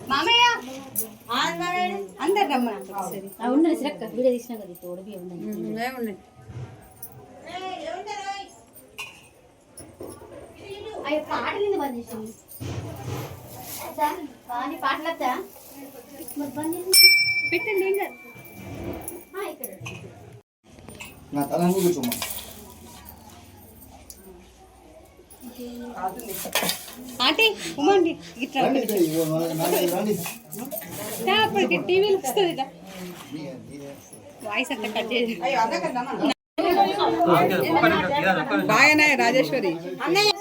మామయ్య అందరు రమ్మని సరే ఉండదు సిరక్క వీడియో తీసినా కదా తోడు బియ్యం ఉన్నాయి అయ్యో పాటలు ఎందుకు బంద్ చేసింది కానీ పాటలు వస్తా మరి బంద్ చేసి పెట్టండి ఏం కాదు. ఇక్కడ. నా తల కూర్చోమ్మా ఆంటీ ఉమ్మండి ఇట్లా. రండి ఇక్కడ ఇగో నా- నా- రండి. దా, అప్పటికి టీవీలో వస్తుంది ఇట్లా వాయిస్ అంతా కట్ చేసి బాగానే రాజేశ్వరి. జరిగింది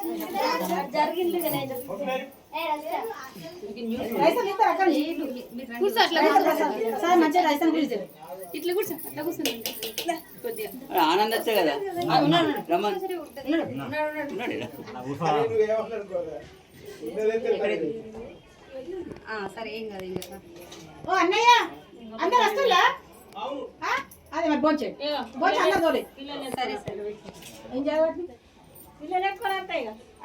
ఇట్లా కూర్చో అట్లా కూర్చోండి కొద్దిగా. ఆనందొచ్చే కదా? సరే ఏం కాదు ఏం కాదు. ఓ అన్నయ్య అందరు వస్తున్నా అదే మరి బోంచే బోంచే అందరు తోలే. సరే సరే ఏం చదవండి పిల్లలు ఎత్తుకొని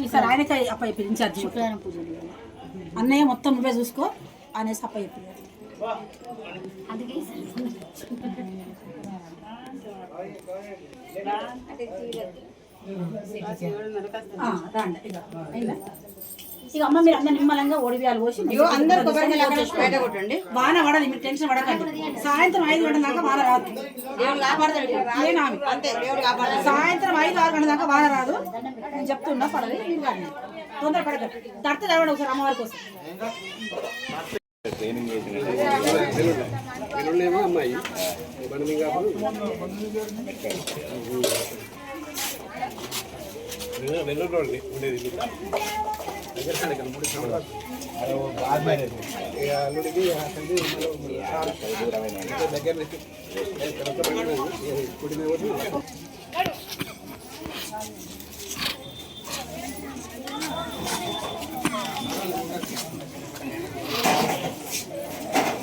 ఈసారి ఆయనకి అప్ప చెప్పి ఇన్ఛార్జ్ శుక్రవారం పూజలు. అన్నయ్య మొత్తం నువ్వే చూసుకో అనేసి అప్ప చెప్పి. అందుకే ఈసారి రాండి ఇక అమ్మ మీరు అందరు నిమ్మలంగా ఓడియాలు పోసి అందరు బయట కొట్టండి వాన పడదు మీరు టెన్షన్ పడకండి. సాయంత్రం ఐదు గంటల దాకా వాన రాదు. సాయంత్రం ఐదు ఆరు గంటల దాకా వాన రాదు. నేను చెప్తున్నా పడదు తొందర పడకండి. తడితే తడవండి ఒకసారి అమ్మవారి కోసం.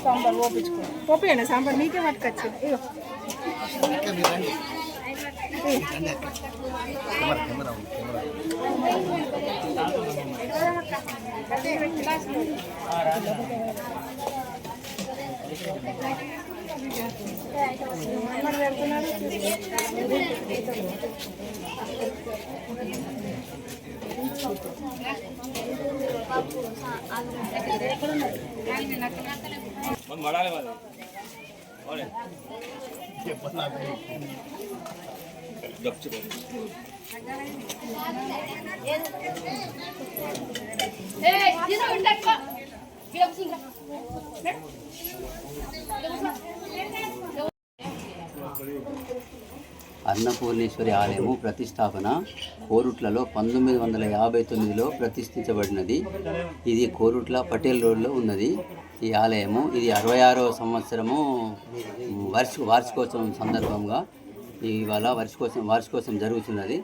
సాంబార్ పోపించుకో. ఓపియండి సాంబార్ మీకే పట్టుకొచ్చు. ఇగో మడాలి మరి చెప్పండి అన్నపూర్ణేశ్వరి ఆలయము ప్రతిష్టాపన కోరుట్లలో పంతొమ్మిది వందల యాభై తొమ్మిదిలో ప్రతిష్ఠించబడినది. ఇది కోరుట్ల పటేల్ రోడ్లో ఉన్నది. ఈ ఆలయము ఇది అరవై ఆరో సంవత్సరము వార్షిక వార్షికోత్సవం సందర్భంగా ఇవాళ వార్షికోత్సవం వార్షికోత్సవం జరుగుతున్నది.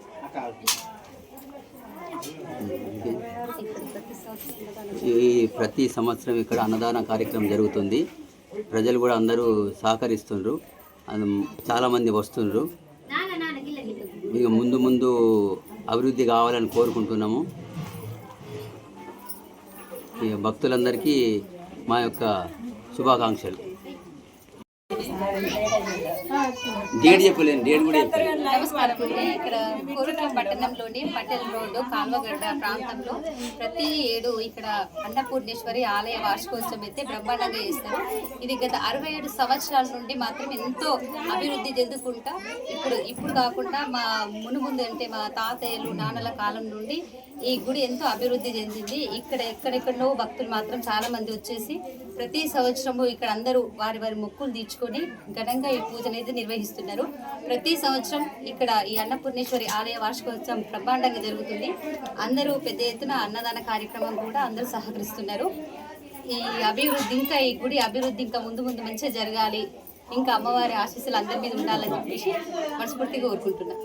ఈ ప్రతి సంవత్సరం ఇక్కడ అన్నదాన కార్యక్రమం జరుగుతుంది. ప్రజలు కూడా అందరూ సహకరిస్తుండ్రు. చాలామంది వస్తుండ్రు. ఇక ముందు ముందు అభివృద్ధి కావాలని కోరుకుంటున్నాము. ఇక భక్తులందరికీ మా యొక్క శుభాకాంక్షలు. డేట్ చెప్పలేను డేట్ కూడా చెప్పలేను. నమస్కారం అండి. ఇక్కడ కోరుట్ల పట్టణంలోని పటేల్ రోడ్డు కాల్వగడ్డ ప్రాంతంలో ప్రతి ఏడు ఇక్కడ అన్నపూర్ణేశ్వరి ఆలయ వార్షికోత్సవం అయితే బ్రహ్మాండంగా చేస్తారు. ఇది గత అరవై ఏడు సంవత్సరాల నుండి మాత్రం ఎంతో అభివృద్ధి చెందుకుంటా ఇప్పుడు ఇప్పుడు కాకుండా మా మునుముందు అంటే మా తాతయ్యలు నాన్నల కాలం నుండి ఈ గుడి ఎంతో అభివృద్ధి చెందింది. ఇక్కడ ఎక్కడెక్కడో భక్తులు మాత్రం చాలామంది వచ్చేసి ప్రతి సంవత్సరము ఇక్కడ అందరూ వారి వారి మొక్కులు తీర్చుకొని ఘనంగా ఈ పూజ అనేది నిర్వహిస్తున్నారు. ప్రతి సంవత్సరం ఇక్కడ ఈ అన్నపూర్ణేశ్వరి ఆలయ వార్షికోత్సవం బ్రహ్మాండంగా జరుగుతుంది. అందరూ పెద్ద ఎత్తున అన్నదాన కార్యక్రమం కూడా అందరూ సహకరిస్తున్నారు. ఈ అభివృద్ధి ఇంకా ఈ గుడి అభివృద్ధి ఇంకా ముందు ముందు మంచిగా జరగాలి. ఇంకా అమ్మవారి ఆశీస్సులు అందరి మీద ఉండాలని చెప్పేసి మనస్ఫూర్తిగా కోరుకుంటున్నాను.